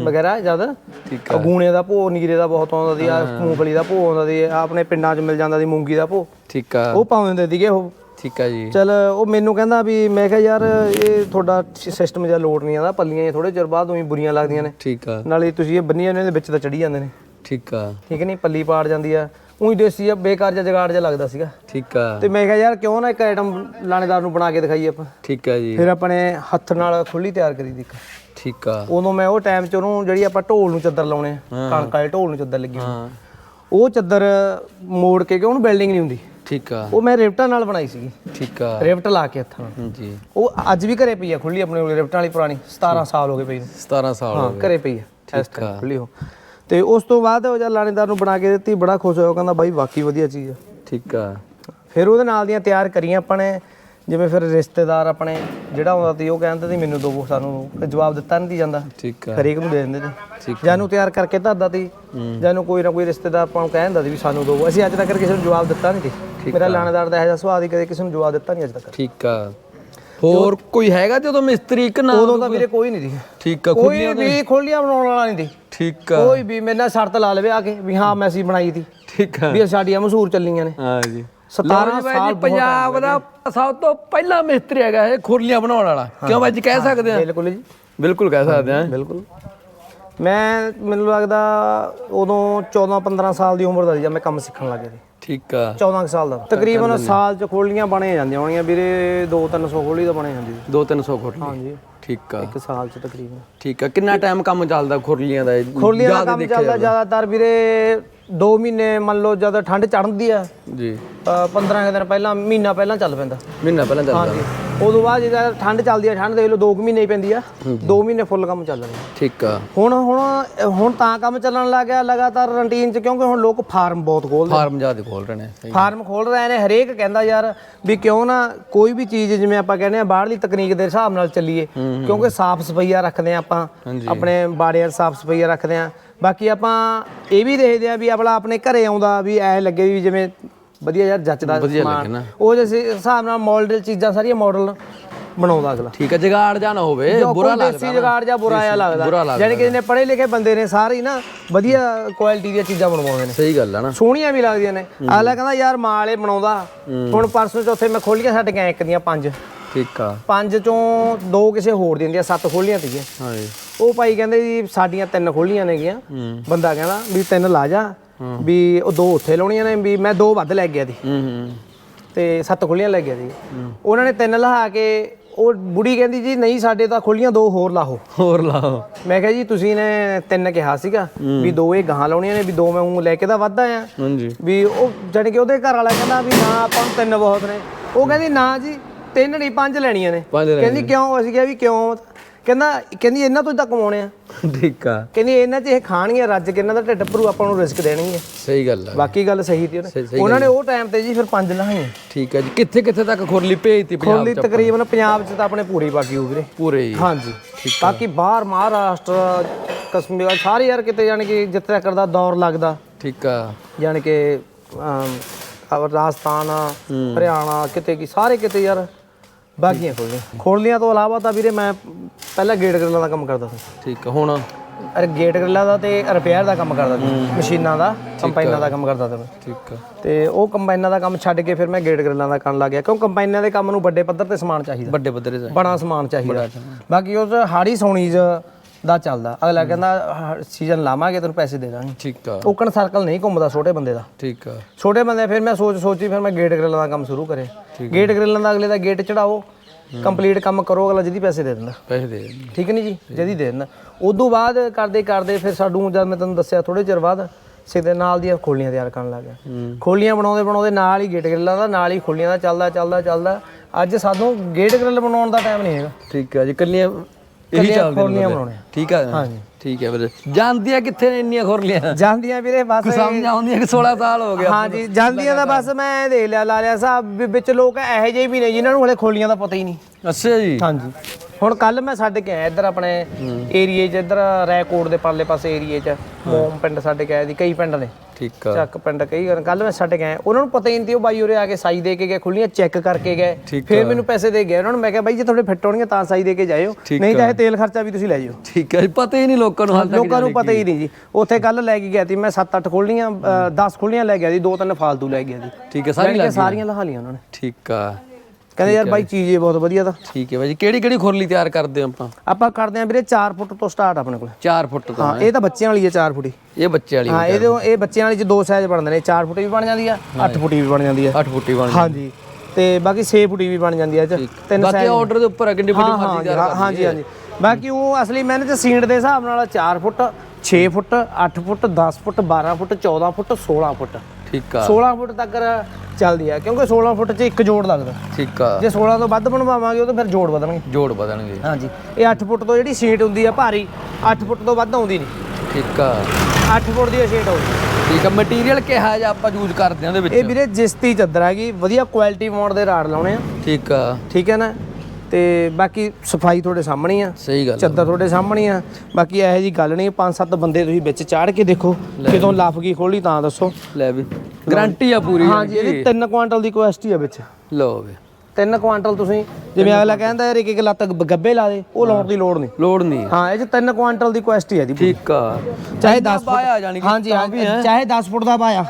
ਵਗੈਰਾ ਜਦ ਠੀਕ ਗੂਣੇ ਦਾ ਭੋ ਨੀਰੇ ਦਾ ਬਹੁਤ ਆਉਂਦਾ ਸੀ ਆ ਮੂੰਗਫਲੀ ਦਾ ਭੋ ਆਉਂਦਾ ਸੀ ਆਪਣੇ ਪਿੰਡਾਂ 'ਚ ਮਿਲ ਜਾਂਦਾ ਸੀ ਮੂੰਗੀ ਦਾ ਭੋ ਠੀਕ ਆ। ਉਹ ਪਾਉਂਦੇ ਸੀਗੇ ਉਹ। ਠੀਕ ਆ ਜੀ। ਚਲ ਉਹ ਮੈਨੂੰ ਕਹਿੰਦਾ ਵੀ ਮੈਂ ਕਿਹਾ ਯਾਰ ਇਹ ਤੁਹਾਡਾ ਸਿਸਟਮ ਜਿਹਾ ਲੋਡ ਨਹੀਂ ਆਉਂਦਾ ਪੱਲੀਆਂ ਇਹ ਥੋੜੇ ਚਿਰ ਬਾਅਦ ਉਹੀ ਬੁਰੀਆਂ ਲੱਗਦੀਆਂ ਨੇ। ਠੀਕ ਆ। ਨਾਲੇ ਤੁਸੀਂ ਇਹ ਬੰਨੀਆਂ ਨੇ ਇਹਦੇ ਵਿੱਚ ਤਾਂ ਚੜੀ ਜਾਂਦੇ ਨੇ। ਠੀਕ ਆ। ਠੀਕ ਨਹੀਂ ਪੱਲੀ ਪਾੜ ਜਾਂਦੀ ਆ। ਉਹੀ ਦੇਸੀ ਆ ਬੇਕਾਰ ਜਿਹਾ ਜਗਾੜ ਜਿਹਾ ਲੱਗਦਾ ਸੀਗਾ। ਠੀਕ ਆ। ਤੇ ਮੈਂ ਕਿਹਾ ਯਾਰ ਕਿਉਂ ਨਾ ਇੱਕ ਆਈਟਮ ਲਾਣੇਦਾਰ ਨੂੰ ਬਣਾ ਕੇ ਦਿਖਾਈਏ ਆਪਾਂ। ਠੀਕ ਆ ਜੀ। ਫਿਰ ਆਪਣੇ ਹੱਥ ਨਾਲ ਖੁੱਲੀ ਤਿਆਰ ਕਰੀ ਦੀ ਇੱਕ। ਠੀਕ ਆ। ਉਦੋਂ ਮੈਂ ਉਹ ਟਾਈਮ 'ਚ ਉਹਨੂੰ ਜਿਹੜੀ ਆਪਾਂ ਢੋਲ ਨੂੰ ਚੱਦਰ ਲਾਉਣੇ ਆ ਕਣਕ ਵਾਲੇ ਢੋਲ ਨੂੰ ਚੱਦਰ ਲੱਗੀ। ਹਾਂ। ਉਹ ਚੱਦਰ ਮੋੜ ਕੇ ਕਿ ਉਹਨੂੰ ਬਿਲਡਿੰਗ ਨਹੀਂ ਹੁੰਦੀ? ਠੀਕ ਆ। ਉਹ ਮੈਂ ਰਿਵਟਾਂ ਨਾਲ ਬਣਾਈ ਸੀਗੀ। ਠੀਕ ਆ। ਰਿਵਟ ਲਾ ਕੇ ਹੱਥਾਂ ਨਾਲ। ਜੀ। ਉਹ ਅੱਜ ਵੀ ਘਰੇ ਪਈ ਆ ਖੁੱਲੀ ਆਪਣੇ ਕੋਲ ਰਿਵਟਾਂ ਵਾਲੀ ਪੁਰਾਣੀ 17 ਸਾਲ ਹੋ ਗਏ ਪਈ ਨੂੰ। 17 ਸਾਲ ਹਾਂ ਹੋ ਗਏ। ਘਰੇ ਪਈ ਆ ਇਸ ਆ। ਖੁੱਲੀ ਹੋ ਤੇ ਉਸ ਤੋਂ ਬਾਅਦ ਉਹ ਜਦ ਲਾਣੇਦਾਰ ਨੂੰ ਬਣਾ ਕੇ ਦਿੱਤੀ ਬੜਾ ਖੁਸ਼ ਹੋਇਆ ਕਹਿੰਦਾ ਬਾਈ ਵਾਕਈ ਵਧੀਆ ਚੀਜ਼ ਆ। ਠੀਕ ਆ। ਫਿਰ ਉਹਦੇ ਨਾਲ ਦੀਆਂ ਤਿਆਰ ਕਰੀਆਂ ਆਪਾਂ ਨੇ ਜਿਵੇਂ ਫਿਰ ਰਿਸ਼ਤੇਦਾਰ ਆਪਣੇ ਜਿਹੜਾ ਆਉਂਦਾ ਸੀ ਉਹ ਕਹਿੰਦੇ ਸੀ ਮੈਨੂੰ ਦੋ ਸਾਨੂੰ ਜਵਾਬ ਦਿੱਤਾ ਨਹੀਂ ਜਾਂਦਾ। ਠੀਕ ਆ। ਹਰੇਕ ਨੂੰ ਦੇ ਦਿੰਦੇ ਸੀ। ਜਾਨੂੰ ਤਿਆਰ ਕਰਕੇ ਧਰਦਾ ਸੀ ਜਾਨੂੰ ਕੋਈ ਨਾ ਕੋਈ ਰਿਸ਼ਤੇਦਾਰ ਆਪਾਂ ਨੂੰ ਕਹਿ ਦਿੰਦਾ ਸੀ ਵੀ ਸਾਨੂੰ ਦਿਓ ਅਸੀਂ ਅੱਜ ਤੱਕ ਕਿਸੇ ਨੂੰ ਜਵਾਬ ਦਿੱਤਾ ਨਹੀਂ ਸੀ। ਮੇਰਾ ਲਾਣੇਦਾਰ ਦਾ ਇਹੋ ਜਿਹਾ ਸੁਭਾਅ ਸੀ ਕਦੇ ਕਿਸੇ ਨੂੰ ਜਵਾਬ ਦਿੱਤਾ ਨਹੀਂ ਅੱਜ ਤੱਕ। ਠੀਕ ਆ। ਹੋਰ ਕੋਈ ਹੈਗਾ ਜਦੋਂ ਮਿਸਤਰੀ ਇੱਕ ਨਾ ਉਦੋਂ ਤਾਂ ਵੀਰੇ ਕੋਈ ਨਹੀਂ ਸੀ। ਠੀਕ ਆ ਕੋਈ ਵੀ ਖੋਲੀਆਂ ਬਣਾਉਣ ਵਾਲਾ ਨਹੀਂ ਸੀ। ਠੀਕ ਆ। ਕੋਈ ਵੀ ਮੇਰੇ ਨਾਲ ਸ਼ਰਤ ਲਾ ਲਵੇ ਆ ਕੇ ਵੀ ਹਾਂ ਮੈਂ ਅਸੀਂ ਬਣਾਈ ਸੀ। ਠੀਕ ਆ। ਵੀ ਸਾਡੀਆਂ ਮਸ਼ਹੂਰ ਚੱਲੀਆਂ ਨੇ। ਹਾਂ ਜੀ। 17 ਸਾਲ ਪੰਜਾਬ ਦਾ ਸਭ ਤੋਂ ਪਹਿਲਾ ਮਿਸਤਰੀ ਹੈਗਾ ਇਹ ਖੁਰਲੀਆਂ ਬਣਾਉਣ ਵਾਲਾ। ਕਿਉਂ ਬਾਈ ਜੀ ਕਹਿ ਸਕਦੇ ਆ? ਬਿਲਕੁਲ ਜੀ। ਬਿਲਕੁਲ ਕਹਿ ਸਕਦੇ ਆ। ਬਿਲਕੁਲ। ਮੈਂ ਮੈਨੂੰ ਲੱਗਦਾ ਉਦੋਂ 14 15 ਸਾਲ ਦੀ ਉਮਰ ਦਾ ਸੀ ਜਦ ਮੈਂ ਕੰਮ ਸਿੱਖਣ ਲੱਗ ਗਿਆ ਸੀ। ਠੀਕ ਆ। 14 ਕੁ ਸਾਲ ਦਾ। ਤਕਰੀਬਨ ਸਾਲ ਚ ਖੋਲੀਆਂ ਬਣੇ ਜਾਂਦੀਆਂ ਹੋਣੀਆਂ ਵੀਰੇ 2-300 ਖੋਲੀ ਤਾਂ ਬਣੇ ਜਾਂਦੀ ਸੀ। 2-300 ਖੁਰਲੀ ਹਾਂਜੀ। ਠੀਕ ਆ। ਇੱਕ ਸਾਲ ਚ ਤਕਰੀਬਨ। ਠੀਕ ਆ। ਕਿੰਨਾ ਟਾਈਮ ਕੰਮ ਚੱਲਦਾ ਖੁਰਲੀਆਂ ਦਾ? ਖੋਲੀਆਂ ਦਾ ਜ਼ਿਆਦਾ ਕੰਮ ਜ਼ਿਆਦਾਤਰ ਵੀਰੇ 2 ਮਹੀਨੇ ਮੰਨ ਲਓ ਜਦ ਠੰਡ ਚੜ੍ਹਦੀ ਆ ਜੀ। ਅ, 15 ਕੁ ਦਿਨ ਪਹਿਲਾਂ ਮਹੀਨਾ ਪਹਿਲਾਂ ਚੱਲ ਪੈਂਦਾ। ਮਹੀਨਾ ਪਹਿਲਾਂ ਚੱਲਦਾ ਹਾਂਜੀ। ਉਦੋਂ ਬਾਅਦ ਜਦੋਂ ਠੰਡ ਚੱਲਦੀ ਆ ਠੰਡ ਦੇਖ ਲਓ 2 ਮਹੀਨੇ ਹੀ ਪੈਂਦੀ ਆ। 2 ਮਹੀਨੇ ਫੁੱਲ ਕੰਮ ਚੱਲ ਰਿਹਾ ਠੀਕ ਆ। ਹੁਣ ਹੁਣ ਹੁਣ ਤਾਂ ਕੰਮ ਚੱਲਣ ਲੱਗ ਗਿਆ ਲਗਾਤਾਰ ਰੂਟੀਨ ਚ ਕਿਉਂਕਿ ਹੁਣ ਲੋਕ ਫਾਰਮ ਬਹੁਤ ਖੋਲਦੇ ਫਾਰਮ ਜ਼ਿਆਦਾ ਖੋਲ ਰਹੇ ਨੇ ਸਹੀ ਫਾਰਮ ਖੋਲ ਰਹੇ ਨੇ ਹਰੇਕ ਕਹਿੰਦਾ ਯਾਰ ਵੀ ਕਿਉਂ ਨਾ ਕੋਈ ਵੀ ਚੀਜ਼ ਜਿਵੇਂ ਆਪਾਂ ਕਹਿੰਦੇ ਆ ਬਾਹਰਲੀ ਤਕਨੀਕ ਦੇ ਹਿਸਾਬ ਨਾਲ ਚੱਲੀਏ। ਕਿਉਂਕਿ ਸਾਫ਼ ਸਫਾਈਆ ਰੱਖਦੇ ਆ ਆਪਾਂ ਆਪਣੇ ਬਾੜਿਆਂ ਸਾਫ਼ ਸਫਾਈਆ ਰੱਖਦੇ ਆ। ਬਾਕੀ ਆਪਾਂ ਇਹ ਵੀ ਦੇਖਦੇ ਆ ਵੀ ਆਪਣਾ ਆਪਣੇ ਘਰੇ ਆਉਂਦਾ ਵੀ ਐ ਲੱਗੇ ਵੀ ਜਿਵੇਂ ਵਧੀਆ ਯਾਰ ਜੱਚਦਾ ਸਮਾਨ। ਉਹ ਜਿਸ ਹਿਸਾਬ ਨਾਲ ਮਾਡਲ ਚੀਜ਼ਾਂ ਸਾਰੀਆਂ ਮਾਡਲ ਬਣਾਉਂਦਾ ਅਗਲਾ। ਠੀਕ ਹੈ ਜਗਾੜ ਜਾਂ ਨਾ ਹੋਵੇ ਬੁਰਾ ਕੋਈ ਦੇਸੀ ਲੱਗਦਾ ਜਗਾੜ ਜਾਂ ਬੁਰਾ ਆ ਲੱਗਦਾ। ਲੱਗਦਾ ਯਾਨੀ ਕਿ ਜਿਹਨੇ ਪੜ੍ਹੇ ਲਿਖੇ ਬੰਦੇ ਨੇ ਸਾਰੇ ਹੀ ਨਾ ਵਧੀਆ ਕੁਆਲਿਟੀ ਦੀਆਂ ਚੀਜ਼ਾਂ ਬਣਵਾਉਂਦੇ ਨੇ। ਸਹੀ ਗੱਲ ਹੈ ਨਾ। ਸੋਹਣੀਆਂ ਵੀ ਲੱਗਦੀਆਂ ਨੇ। ਅਗਲਾ ਕਹਿੰਦਾ ਯਾਰ ਮਾਲ ਬਣਾਉਂਦਾ। ਹੁਣ ਪਰਸੋਂ ਚੌਥੇ ਮੈਂ ਖੋਲੀਆਂ ਛੱਡ ਗਿਆ ਇੱਕ ਦੀਆਂ ਪੰਜ। ਠੀਕ ਆ। ਪੰਜ ਚੋਂ ਦੋ ਕਿਸੇ ਹੋਰ ਦੀਆਂ ਦੀਆਂ ਸੱਤ ਖੋਲੀਆਂ ਸੀਗੀਆਂ ਹਾਂਜੀ। ਉਹ ਭਾਈ ਕਹਿੰਦੇ ਜੀ ਸਾਡੀਆਂ ਤਿੰਨ ਖੋਲੀਆਂ ਨੇਗੀਆਂ। ਬੰਦਾ ਕਹਿੰਦਾ ਵੀ ਤਿੰਨ ਲਾ ਜਾ ਵੀ ਉਹ ਦੋ ਉੱਥੇ ਲਾਉਣੀਆਂ ਨੇ ਵੀ ਮੈਂ ਦੋ ਵੱਧ ਲੈ ਗਿਆ ਸੀ ਤੇ ਸੱਤ ਖੋਲੀਆਂ ਲੈ ਗਿਆ ਸੀ ਉਹਨਾਂ ਨੇ ਤਿੰਨ ਲਹਾ ਕੇ ਉਹ ਬੁੜੀ ਕਹਿੰਦੀ ਜੀ ਨਹੀਂ ਸਾਡੇ ਤਾਂ ਖੋਲੀਆਂ ਦੋ ਹੋਰ ਲਾਹੋ। ਹੋਰ ਲਾਓ ਮੈਂ ਕਿਹਾ ਜੀ ਤੁਸੀਂ ਨੇ ਤਿੰਨ ਕਿਹਾ ਸੀਗਾ ਵੀ ਦੋ ਇਹ ਗਾਂ ਲਾਉਣੀਆਂ ਨੇ ਵੀ ਦੋ ਮੈਂ ਉਹ ਲੈ ਕੇ ਤਾਂ ਵੱਧ ਆਇਆ। ਹਾਂਜੀ। ਵੀ ਉਹ ਜਾਣੀ ਕਿ ਉਹਦੇ ਘਰ ਵਾਲਾ ਕਹਿੰਦਾ ਵੀ ਨਾ ਆਪਾਂ ਨੂੰ ਤਿੰਨ ਬਹੁਤ ਨੇ। ਉਹ ਕਹਿੰਦੀ ਨਾ ਜੀ ਤਿੰਨ ਨਹੀਂ ਪੰਜ ਲੈਣੀਆਂ ਨੇ। ਪੰਜ ਲੈਣੀਆਂ ਕਹਿੰਦੀ ਕਿਉਂ? ਅਸੀਂ ਕਿਹਾ ਵੀ ਕਿਉਂ? ਕਹਿੰਦਾ ਕਹਿੰਦੀ ਇਹਨਾਂ ਤੋਂ ਹੀ ਤਾਂ ਕਮਾਉਣੇ ਆ। ਠੀਕ ਆ। ਕਹਿੰਦੀ ਇਹਨਾਂ 'ਚ ਇਹ ਖਾਣਗੀਆਂ ਰੱਜ ਕੇ ਇਹਨਾਂ ਦਾ ਢਿੱਡ ਭਰੂ ਆਪਾਂ ਨੂੰ ਰਿਸਕ ਦੇਣਗੇ ਸਹੀ ਗੱਲ ਹੈ ਬਾਕੀ ਗੱਲ ਸਹੀ ਸਹੀ- ਉਹਨੇ ਉਹਨਾਂ ਨੇ ਉਹ ਟਾਈਮ ਤੇ ਜੀ ਫਿਰ ਪੰਜ ਲਹਾਈਆਂ ਠੀਕ ਹੈ ਜੀ। ਕਿੱਥੇ ਕਿੱਥੇ ਤੱਕ ਖੁਰਲੀ ਭੇਜਤੀ ਪੰਜਾਬ ਖੋਲੀ ਤਕਰੀਬਨ ਪੰਜਾਬ 'ਚ ਤਾਂ ਆਪਣੇ ਪੂਰੀ ਬਾਕੀ ਹੋ ਵੀਰੇ ਪੂਰੇ ਹੀ। ਹਾਂਜੀ। ਬਾਕੀ ਬਾਹਰ ਮਹਾਰਾਸ਼ਟਰ ਕਸ਼ਮੀਰ ਸਾਰੇ ਯਾਰ ਕਿਤੇ ਜਾਣੀ ਕਿ ਜਿੱਥੇ ਤੱਕ ਦਾ ਦੌਰ ਲੱਗਦਾ। ਠੀਕ ਆ। ਜਾਣੀ ਕਿ ਅਮ, ਆਹ ਰਾਜਸਥਾਨ ਹਰਿਆਣਾ ਕਿਤੇ ਕੀ ਸਾਰੇ ਕਿਤੇ ਯਾਰ ਬਾਗੀਆਂ ਖੋਲੀਆਂ ਖੋਲੀਆਂ ਤੋਂ ਇਲਾਵਾ ਤਾਂ ਵੀਰੇ ਮੈਂ ਪਹਿਲਾਂ ਗੇਟ ਗ੍ਰਿਲਾਂ ਦਾ ਕੰਮ ਕਰਦਾ ਸੀ। ਠੀਕ ਆ ਹੁਣ? ਅਰੇ ਗੇਟ ਗ੍ਰਿਲਾਂ ਦਾ ਤੇ ਰਿਪੇਅਰ ਦਾ ਕੰਮ ਕਰਦਾ ਸੀ। ਮਸ਼ੀਨਾਂ ਦਾ ਕੰਪਾਈਨਾਂ ਦਾ ਕੰਮ ਕਰਦਾ ਸੀ ਮੈਂ। ਠੀਕ ਆ। ਤੇ ਉਹ ਕੰਬਾਈਨਾਂ ਦਾ ਕੰਮ ਛੱਡ ਕੇ ਫਿਰ ਮੈਂ ਗੇਟ ਗ੍ਰਿਲਾਂ ਦਾ ਕਰਨ ਲੱਗ ਗਿਆ ਕਿਉਂ ਕੰਬਾਈਨਾਂ ਦੇ ਕੰਮ ਨੂੰ ਵੱਡੇ ਪੱਧਰ ਤੇ ਸਮਾਨ ਚਾਹੀਦਾ। ਵੱਡੇ ਪੱਧਰੇ ਤੇ ਬੜਾ ਸਮਾਨ ਚਾਹੀਦਾ। ਬਾਕੀ 'ਚ ਹਾੜੀ ਸੋਣੀਜ ਦਾ ਚੱਲਦਾ। ਅਗਲਾ ਕਹਿੰਦਾ ਸੀਜ਼ਨ ਲਾਵਾਂਗੇ ਤੈਨੂੰ ਪੈਸੇ ਦੇ ਦਾਂਗੇ। ਠੀਕ ਆ। ਓਕਣ ਸਰਕਲ ਨਹੀਂ ਘੁੰਮਦਾ ਛੋਟੇ ਬੰਦੇ ਦਾ। ਠੀਕ ਆ। ਛੋਟੇ ਬੰਦੇ ਫਿਰ ਮੈਂ ਸੋਚ ਸੋਚੀ ਫਿਰ ਮੈਂ ਗੇਟ ਗ੍ਰਿਲਾਂ ਦਾ ਕੰਮ ਸ਼ੁਰੂ ਕਰਿਆ ਗੇਟ ਗ੍ਰਿਲਾਂ ਦਾ ਅਗਲੇ ਦਾ ਗੇਟ ਚੜਾਓ। ਕੰਪਲੀਟ ਕੰਮ ਕਰੋ ਅਗਲਾ ਜਿਹਦੀ ਪੈਸੇ ਦੇ ਦਿੰਦਾ। ਪੈਸੇ ਦੇ ਠੀਕ ਨਹੀਂ ਜੀ? ਜਿਹਦੀ ਦੇ ਦਿੰਦਾ। ਉਦੋਂ ਬਾਅਦ ਕਰਦੇ ਕਰਦੇ ਫਿਰ ਸਾਡੂ ਜਦ ਮੈਂ ਤੁਹਾਨੂੰ ਦੱਸਿਆ ਥੋੜੇ ਚਿਰ ਬਾਅਦ ਸਿੱਧੇ ਨਾਲ ਦੀਆਂ ਖੋਲੀਆਂ ਤਿਆਰ ਕਰਨ ਲੱਗ ਗਿਆ। ਖੋਲੀਆਂ ਬਣਾਉਂਦੇ ਬਣਾਉਂਦੇ ਨਾਲ ਹੀ ਗੇਟ ਗ੍ਰਿਲਾਂ ਦਾ ਨਾਲ ਹੀ ਖੋਲੀਆਂ ਦਾ ਚੱਲਦਾ ਚੱਲਦਾ ਚੱਲਦਾ। ਅੱਜ ਸਾਨੂੰ ਗੇਟ ਗ੍ਰਿਲ ਬਣਾਉਣ ਦਾ ਟਾਈਮ ਨਹੀਂ ਹੈਗਾ। ਠੀਕ ਆ ਜੀ ਕੱਲੀਆਂ ਇਹੀ ਖੁਰਲੀਆਂ ਨੇ। ਠੀਕ ਆ। ਹਾਂਜੀ। ਠੀਕ ਹੈ ਵੀਰੇ। ਜਾਂਦੀਆਂ ਕਿੱਥੇ ਨੇ ਇੰਨੀਆਂ ਖੁਰਲੀਆਂ? ਜਾਂਦੀਆਂ ਵੀਰੇ ਬਸ ਸਮਝ ਆਉਂਦੀਆਂ ਕਿ 16 ਸਾਲ ਹੋ ਗਿਆ ਹਾਂਜੀ ਜਾਂਦੀਆਂ ਦਾ ਬਸ ਮੈਂ ਦੇਖ ਲਿਆ ਲਾ ਲਿਆ ਸਾਹਿਬ ਵੀ ਵਿੱਚ ਲੋਕ ਇਹੋ ਜਿਹੇ ਵੀ ਨੇ ਜਿਨ੍ਹਾਂ ਨੂੰ ਹਲੇ ਖੋਲੀਆਂ ਦਾ ਪਤਾ ਹੀ ਨਹੀਂ। ਅੱਛਾ ਜੀ। ਹਾਂਜੀ। ਹੁਣ ਕੱਲ ਮੈਂ ਛੱਡ ਕੇ ਆਇਆ ਇੱਧਰ ਆਪਣੇ ਏਰੀਏ 'ਚ ਇੱਧਰ ਰੈਕੋਰਡ ਦੇ ਪਰਲੇ ਪਾਸੇ ਏਰੀਏ 'ਚ ਮੋਮ ਪਿੰਡ ਛੱਡ ਕੇ ਆਇਆ ਦੀ ਕਈ ਪਿੰਡ ਨੇ। ਠੀਕ ਆ। ਚੱਕ ਪਿੰਡ ਕਈ ਕੱਲ ਮੈਂ ਛੱਡ ਆਇਆ। ਉਹਨਾਂ ਨੂੰ ਪਤਾ ਹੀ ਨਹੀਂ ਸੀ ਉਹ ਬਾਈ ਉਰੇ ਆ ਕੇ ਸਾਈ ਦੇ ਕੇ ਗਏ ਖੁੱਲੀਆਂ ਚੈੱਕ ਕਰਕੇ ਗਏ। ਫਿਰ ਮੈਨੂੰ ਪੈਸੇ ਦੇ ਗਏ। ਉਹਨਾਂ ਨੂੰ ਮੈਂ ਕਿਹਾ ਬਾਈ ਜੇ ਤੁਹਾਡੇ ਫਿੱਟ ਹੋਣਗੇ ਤਾਂ ਸਾਈ ਦੇ ਕੇ ਜਾਇਓ। ਨਹੀਂ ਚਾਹੇ ਤੇਲ ਖਰਚਾ ਵੀ ਤੁਸੀਂ ਲੈ ਜਾਇਓ ਠੀਕ ਹੈ ਪਤਾ ਹੀ ਨਹੀਂ ਲੋਕਾਂ ਨੂੰ ਹਾਲ ਤੱਕ ਲੋਕਾਂ ਨੂੰ ਪਤਾ ਹੀ ਨਹੀਂ ਜੀ। ਉੱਥੇ ਕੱਲ ਲੈ ਕੇ ਗਿਆ ਸੀ ਮੈਂ 7-8 ਖੋਲੀਆਂ 10 ਖੋਲੀਆਂ ਲੈ ਗਿਆ ਸੀ ਦੋ ਤਿੰਨ ਫਾਲਤੂ ਲੈ ਗਿਆ ਸੀ। ਠੀਕ ਹੈ ਸਾਰੀ ਯਾਨੀ ਕਿ ਸਾਰੀਆਂ ਲਹਾ ਉਹਨਾਂ ਨੇ। ਠੀਕ ਆ। ਕਹਿੰਦੇ ਯਾਰ ਬਾਈ ਚੀਜ਼ ਇਹ ਬਹੁਤ ਵਧੀਆ ਤਾਂ। ਠੀਕ ਹੈ ਬਾਈ ਕਿਹੜੀ ਕਿਹੜੀ ਖੁਰਲੀ ਤਿਆਰ ਕਰਦੇ ਆਪਾਂ? ਆਪਾਂ ਕਰਦੇ ਆਂ ਵੀਰੇ 4 ਫੁੱਟ ਤੋਂ ਸਟਾਰਟ ਆਪਣੇ ਕੋਲ। 4 ਫੁੱਟ ਤੋਂ ਹਾਂ ਇਹ ਤਾਂ ਬੱਚਿਆਂ ਵਾਲੀ ਹੈ 4 ਫੁੱਟੀ। ਇਹ ਬੱਚੇ ਵਾਲੀ ਹਾਂ ਇਹਦੇ ਇਹ ਬੱਚਿਆਂ ਵਾਲੀ ਚ ਦੋ ਸਾਈਜ਼ ਬਣਦੇ ਨੇ 4 ਫੁੱਟੀ ਵੀ ਬਣ ਜਾਂਦੀ ਆ 8 ਫੁੱਟੀ ਵੀ ਬਣ ਜਾਂਦੀ ਆ। 8 ਫੁੱਟੀ ਬਣ ਹਾਂਜੀ ਤੇ ਬਾਕੀ 6 ਫੁੱਟੀ ਵੀ ਬਣ ਜਾਂਦੀ ਆ ਚ ਤਿੰਨ ਬਾਕੀ ਆਰਡਰ ਦੇ ਉੱਪਰ ਕਿੰਨੀ ਹਾਂ ਮਰਜ਼ੀ ਹਾਂ, ਹਾਂਜੀ ਹਾਂਜੀ। ਬਾਕੀ ਉਹ ਅਸਲੀ ਮਿਹਨਤ ਸੀਂਡ ਦੇ ਹਿਸਾਬ ਨਾਲ 4 ਫੁੱਟ 6 ਫੁੱਟ 8 ਫੁੱਟ 10 ਫੁੱਟ 12 ਫੁੱਟ 14 ਫੁੱਟ 16 ਫੁੱਟ। ਠੀਕ ਆ। 16 ਫੁੱਟ ਤੱਕ ਚੱਲਦੀ ਆ ਕਿਉਂਕਿ 16 ਫੁੱਟ 'ਚ ਇੱਕ ਜੋੜ ਲੱਗਦਾ। ਠੀਕ ਆ। ਜੇ 16 ਤੋਂ ਵੱਧ ਬਣਵਾਵਾਂਗੇ ਉਹ ਤਾਂ ਫਿਰ ਜੋੜ ਵਧਣਗੇ। ਜੋੜ ਵਧਣਗੇ। ਹਾਂਜੀ। ਇਹ 8 ਫੁੱਟ ਤੋਂ ਜਿਹੜੀ ਸੀਟ ਹੁੰਦੀ ਆ ਭਾਰੀ 8 ਫੁੱਟ ਤੋਂ ਵੱਧ ਆਉਂਦੀ ਨਹੀਂ। ਠੀਕ ਆ। 8 ਫੁੱਟ ਦੀ ਸੀਟ ਆਉਂਦੀ। ਠੀਕ ਆ ਮਟੀਰੀਅਲ ਕਿਹਾ ਜਾਂ ਆਪਾਂ ਯੂਜ਼ ਕਰਦੇ ਹਾਂ ਉਹਦੇ ਇਹ ਵਿੱਚ। ਵੀਰੇ ਜਿਸਤੀ ਚੱਦਰ ਹੈਗੀ ਵਧੀਆ ਕੁਆਲਿਟੀ ਮੌਂਡ ਦੇ ਰਾੜ ਲਾਉਣੇ ਆ। ਠੀਕ ਆ। ਠੀਕ ਹੈ ਨਾ? ਤੇ ਬਾਕੀ ਸਫ਼ਾਈ ਤੁਹਾਡੇ ਸਾਹਮਣੇ ਆ। ਸਹੀ ਗੱਲ ਆ। ਚੱਦਰ ਤੁਹਾਡੇ ਸਾਹਮਣੇ ਆ। ਬਾਕੀ ਇਹੋ ਜੀ ਗੱਲ ਨਹੀਂ ਪੰਜ ਸੱਤ ਬੰਦੇ ਤੁਸੀਂ ਵਿੱਚ ਚਾੜ ਕੇ ਦੇਖੋ ਜਦੋਂ ਲੱਫ ਗਈ ਖੋਲੀ ਤਾਂ ਦੱਸੋ। ਲੈ ਵੀ। ਗਾਰੰਟੀ ਆ ਪੂਰੀ ਹਾਂਜੀ ਇਹਦੀ 3 ਕੁਆਂਟਲ ਦੀ ਕੁਐਸਟੀ ਆ ਵਿੱਚ। ਲਓ ਵੀ। 3 ਕੁਆਂਟਲ ਤੁਸੀਂ ਜਿਵੇਂ ਅਗਲਾ ਕਹਿੰਦਾ ਯਾਰ ਇੱਕ ਇੱਕ ਲੱਤ ਗ- ਗੱਬੇ ਲਾ ਦੇ ਉਹ ਲਾਉਣ ਦੀ ਲੋੜ ਨਹੀਂ। ਲੋੜ ਨਹੀਂ। ਹਾਂ ਇਹ ਚ 3 ਕੁਆਂਟਲ ਦੀ ਕੁਐਸਟੀ ਹੈ ਦੀ ਠੀਕ ਆ। ਚਾਹੇ ਇੰਨਾ 10 ਬਾਇਆ ਜਾਣੀ ਕਿ ਹਾਂਜੀ ਤਾਂ ਵੀ ਹਾਂਜੀ ਚਾਹੇ 10 ਫੁੱਟ ਦਾ ਬਾਇਆ।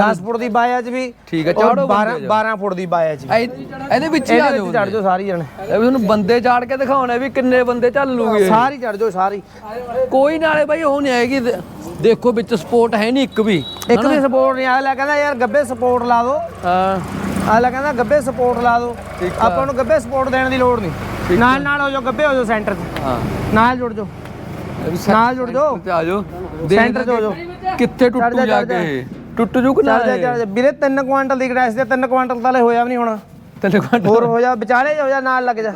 10 ਫੁੱਟ ਦੀ ਬਾਇਆ ਚ ਵੀ ਠੀਕ ਹੈ, ਔਰ ਚਾੜੋ 12 12 ਫੁੱਟ ਦੀ ਬਾਇਆ ਚ ਵੀ। ਇਹ- ਇਹਦੇ ਵਿੱਚ ਹੀ ਆ ਇਹਦੇ ਜਾਓ ਵਿੱਚ ਚੜ ਜਾਓ ਸਾਰੀ ਜਣੇ। ਇਹ ਵੀ ਤੁਹਾਨੂੰ ਬੰਦੇ ਚਾੜ ਕੇ ਦਿਖਾਉਣੇ ਵੀ ਕਿੰਨੇ ਬੰਦੇ ਚੱਲੂਗੇ ਸਾਰੀ ਚੜ ਜਾਓ ਸਾਰੀ। ਕੋਈ ਨਾਲੇ ਬਾਈ ਉਹ ਨਹੀਂ ਆਏਗੀ ਦੇ- ਦੇਖੋ ਵਿੱਚ ਸਪੋਰਟ ਹੈ ਨਹੀਂ ਇੱਕ ਵੀ। ਇੱਕ ਵੀ ਸਪੋਰਟ ਨਹੀਂ ਅਗਲਾ ਕਹਿੰਦਾ ਯਾਰ ਗੱਬੇ ਸਪੋਰਟ ਲਾ ਦਿਓ ਹਾਂ। ਅਗਲਾ ਕਹਿੰਦਾ ਗੱਬੇ ਸਪੋਰਟ ਲਾ ਦਿਓ। ਆਪਾਂ ਨੂੰ ਗੱਬੇ ਸਪੋਰਟ ਦੇਣ ਦੀ ਲੋੜ ਨਹੀਂ। ਨਾਲ ਨਾਲ ਹੋ ਜਾਓ ਗੱਬੇ ਹੋ ਜਾਓ ਸੈਂਟਰ 'ਚ ਹਾਂ। ਨਾਲ ਜੁੜ ਜਾਓ। ਇਹ ਵੀ ਨਾਲ ਜੁੜ ਜਾਓ। ਤੇ ਆ ਜਾਓ। ਸੈਂਟਰ 'ਚ ਹੋ ਜਾਓ। ਕਿੱਥੇ ਟੁੱਟੂ ਚੜ੍ਹ ਜਾ, ਜਾ ਚੜ੍ਹ ਜਾ। ਕੇ ਟੁੱਟ ਜੂ ਕਿ ਨਾ ਚੱਲ ਜਾ ਚੱਲ ਜਾ। ਵੀਰੇ 3 ਕੁਆਂਟਲ ਦੀ ਗੜੈਸ ਦੇ 3 ਕੁਆਂਟਲ ਤਾਂ ਲੈ ਹੋਇਆ ਵੀ ਨਹੀਂ ਹੁਣ। ਤੈਨੂੰ ਘੰਟਾ ਹੋਰ ਹੋ ਜਾ ਵਿਚਾਲੇ ਹੋ ਜਾ ਨਾਲ ਲੱਗ ਜਾ।